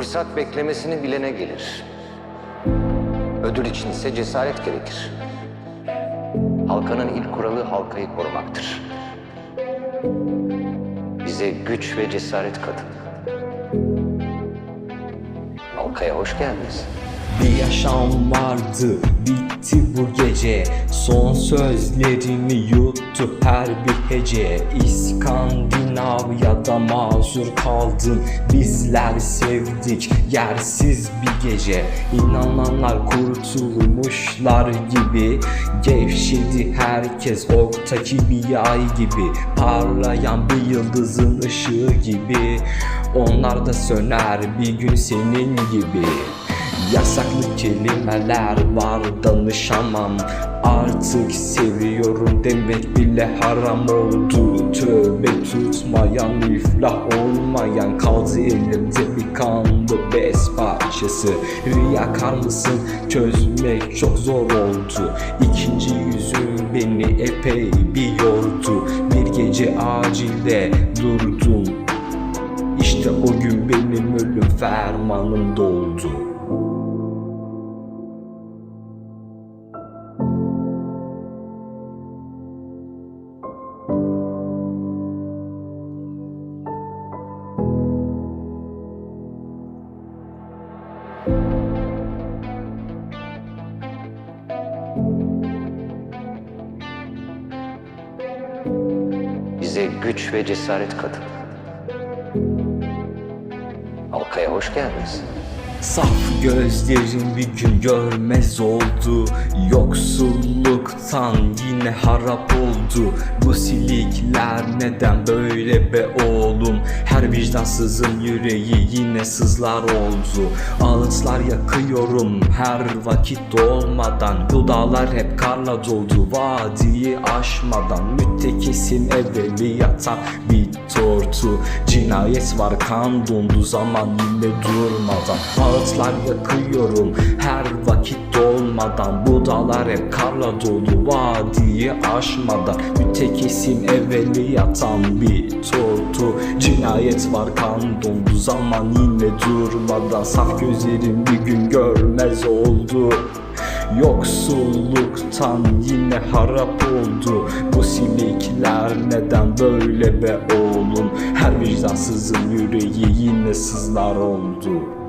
Fırsat beklemesini bilene gelir. Ödül için ise cesaret gerekir. Halkanın ilk kuralı halkayı korumaktır. Bize güç ve cesaret katın. Halkaya hoş geldiniz. Bir yaşam vardı bitti bu gece. Son sözlerimi yuttu her bir hece. İskandinavya'da mazur kaldın. Bizler sevdik yersiz bir gece. İnananlar kurtulmuşlar gibi. Gevşedi herkes oktaki bir ay gibi. Parlayan bir yıldızın ışığı gibi. Onlar da söner bir gün senin gibi Yasaklı kelimeler var danışamam. Artık seviyorum demek bile haram oldu. Tövbe tutmayan iflah olmayan. Kaldı elimde bir kanlı bez parçası. Riyakar mısın çözmek çok zor oldu. İkinci yüzün beni epey bir yordu. Bir gece acilde durdum. İşte o gün benim ölüm fermanım doldu Bize güç ve cesaret katın. Halkaya hoş geldiniz. Saf gözlerim bir gün görmez oldu. Yoksulluktan yine harap oldu. Bu silikler neden böyle be oğlum? Her vicdansızın yüreği yine sızlar oldu. Ağıtlar yakıyorum her vakit dolmadan. Bu dağlar hep karla doldu. Vadiyi aşmadan. Müttekesim evveliyata bir tortu. Cinayet var kan dondu zaman yine durmadan. Ağıtlar yakıyorum her vakit dolmadan. Bu dağlar hep karla dolu vadiyi aşmadan. Müttekesim evveliyatan bir tortu. Cinayet var kan dondu zaman yine durmadan. Saf gözlerim bir gün görmez oldu Yoksulluktan yine harap oldu. Bu silikler neden böyle be oğlum? Her vicdansızın yüreği yine sızlar oldu